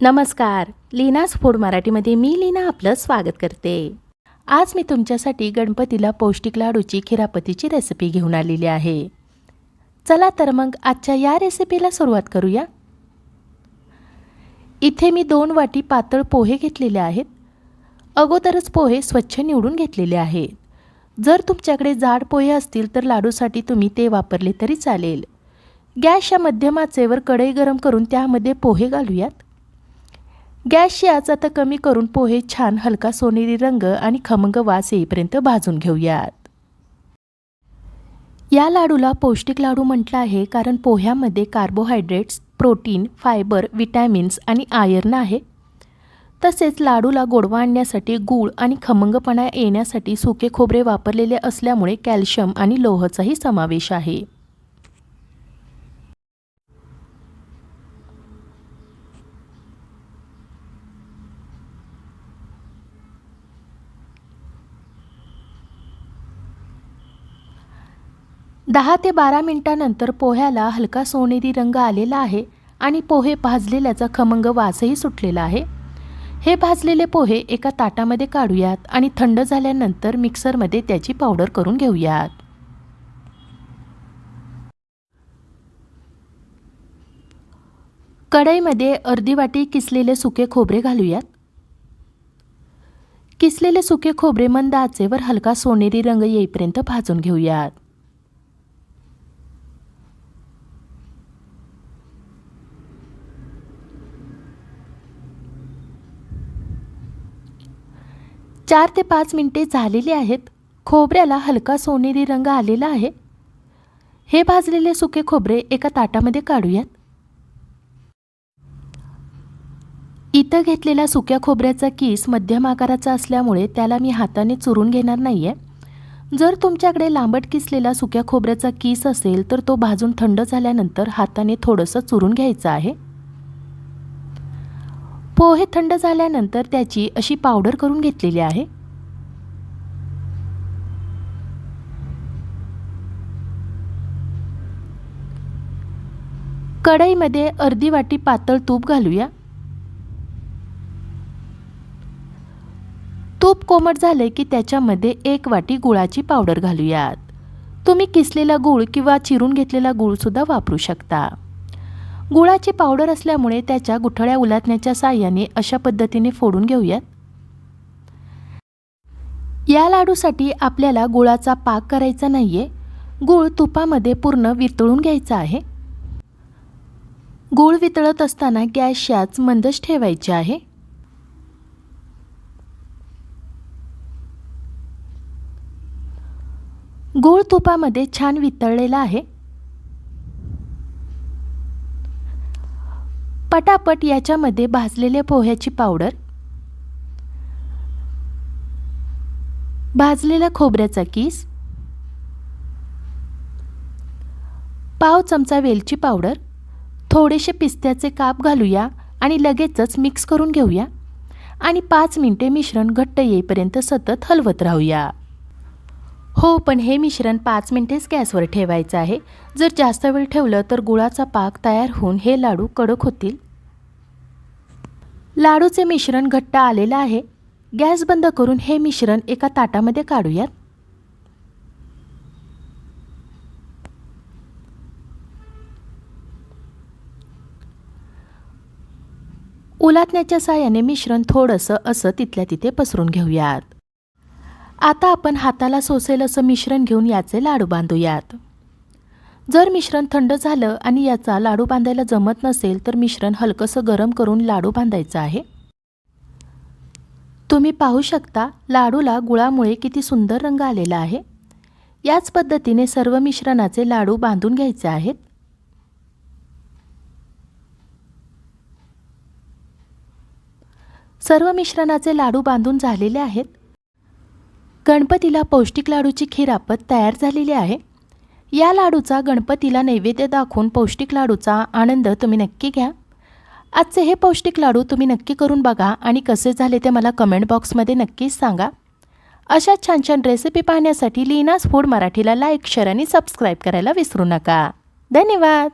नमस्कार लीनाज फूड मराठीमध्ये मी लीना आपलं स्वागत करते. आज मी तुमच्यासाठी गणपतीला पौष्टिक लाडूची खिरापतीची रेसिपी घेऊन आलेली आहे. चला तर मग आजच्या या रेसिपीला सुरुवात करूया. इथे मी दोन वाटी पातळ पोहे घेतलेले आहेत. अगोदरच पोहे स्वच्छ निवडून घेतलेले आहेत. जर तुमच्याकडे जाड पोहे असतील तर लाडूसाठी तुम्ही ते वापरले तरी चालेल. गॅसच्या मध्यमाचेवर कढई गरम करून त्यामध्ये पोहे घालूयात. गॅसची आच आता कमी करून पोहे छान हलका सोनेरी रंग आणि खमंग वास येईपर्यंत भाजून घेऊयात. या लाडूला पौष्टिक लाडू म्हटलं आहे कारण पोह्यामध्ये कार्बोहायड्रेट्स प्रोटीन फायबर विटॅमिन्स आणि आयर्न आहे. तसेच लाडूला गोडवा आणण्यासाठी गूळ आणि खमंगपणा येण्यासाठी सुके खोबरे वापरलेले असल्यामुळे कॅल्शियम आणि लोहचाही समावेश आहे. दहा ते बारा मिनिटानंतर पोह्याला हलका सोनेरी रंग आलेला आहे आणि पोहे भाजलेल्याचा खमंग वासही सुटलेला आहे. हे भाजलेले पोहे एका ताटामध्ये काढूयात आणि थंड झाल्यानंतर मिक्सरमध्ये त्याची पावडर करून घेऊयात. कढईमध्ये अर्धी वाटी किसलेले सुके खोबरे घालूयात. किसलेले सुके खोबरे मंद आचेवर हलका सोनेरी रंग येईपर्यंत भाजून घेऊयात. चार ते पाच मिनटे झालेली आहेत. खोबऱ्याला हलका सोनेरी रंग आलेला आहे. हे भाजलेले सुके खोबरे एका ताटामध्ये काढूयात. इथं घेतलेल्या सुक्या खोबऱ्याचा किस मध्यम आकाराचा असल्यामुळे त्याला मी हाताने चुरून घेणार नाही आहे जर तुमच्याकडे लांबट किसलेला सुक्या खोबऱ्याचा किस असेल तर तो भाजून थंड झाल्यानंतर हाताने थोडंसं चुरून घ्यायचं आहे. पोहे थंड झाल्यानंतर त्याची अशी पावडर करून घेतलेली आहे. कढईमध्ये अर्धी वाटी पातळ तूप घालूया. तूप कोमट झाले की त्याच्यामध्ये एक वाटी गुळाची पावडर घालूयात. तुम्ही किसलेला गूळ किंवा चिरून घेतलेला गूळसुद्धा वापरू शकता. गुळाची पावडर असल्यामुळे त्याच्या गुठळ्या उलाटण्याच्या साह्याने अशा पद्धतीने फोडून घेऊयात. या लाडूसाठी आपल्याला गुळाचा पाक करायचा नाहीये. गूळ तुपामध्ये पूर्ण वितळून घ्यायचा आहे. गूळ वितळत असताना गॅस गॅसच्याच मंदच ठेवायची आहे. गूळ तुपामध्ये छान वितळलेला आहे. पटापट याच्यामध्ये भाजलेल्या पोह्याची पावडर भाजलेला खोबऱ्याचा किस पाव चमचा वेलची पावडर थोडेसे पिस्त्याचे काप घालूया आणि लगेचच मिक्स करून घेऊया आणि पाच मिनटे मिश्रण घट्ट येईपर्यंत सतत हलवत राहूया. हो पण हे मिश्रण पाच मिनटेच गॅसवर ठेवायचं आहे. जर जास्त वेळ ठेवलं तर गुळाचा पाक तयार होऊन हे लाडू कडक होतील. लाडूचे मिश्रण घट्ट आलेलं आहे. गॅस बंद करून हे मिश्रण एका ताटामध्ये काढूयात. उलाटण्याच्या साह्याने मिश्रण थोडंसं असं तिथल्या तिथे पसरून घेऊयात. आता आपण हाताला सोसेल असं मिश्रण घेऊन याचे लाडू बांधूयात. जर मिश्रण थंड झालं आणि याचा लाडू बांधायला जमत नसेल तर मिश्रण हलकंसं गरम करून लाडू बांधायचं आहे. तुम्ही पाहू शकता लाडूला गुळामुळे किती सुंदर रंग आलेला आहे. याच पद्धतीने सर्व मिश्रणाचे लाडू बांधून घ्यायचे आहेत. सर्व मिश्रणाचे लाडू बांधून झालेले आहेत. गणपतीला पौष्टिक लाडूची खीरापत तयार झालेली आहे. या लाडूचा गणपतीला नैवेद्य दाखवून पौष्टिक लाडूचा आनंद तुम्ही नक्की घ्या. आजचे हे पौष्टिक लाडू तुम्ही नक्की करून बघा आणि कसे झाले ते मला कमेंट बॉक्समध्ये नक्कीच सांगा. अशा छान छान रेसिपी पाहण्यासाठी लीनास फूड मराठीला लाईक शेअर आणि सबस्क्राईब करायला विसरू नका. धन्यवाद!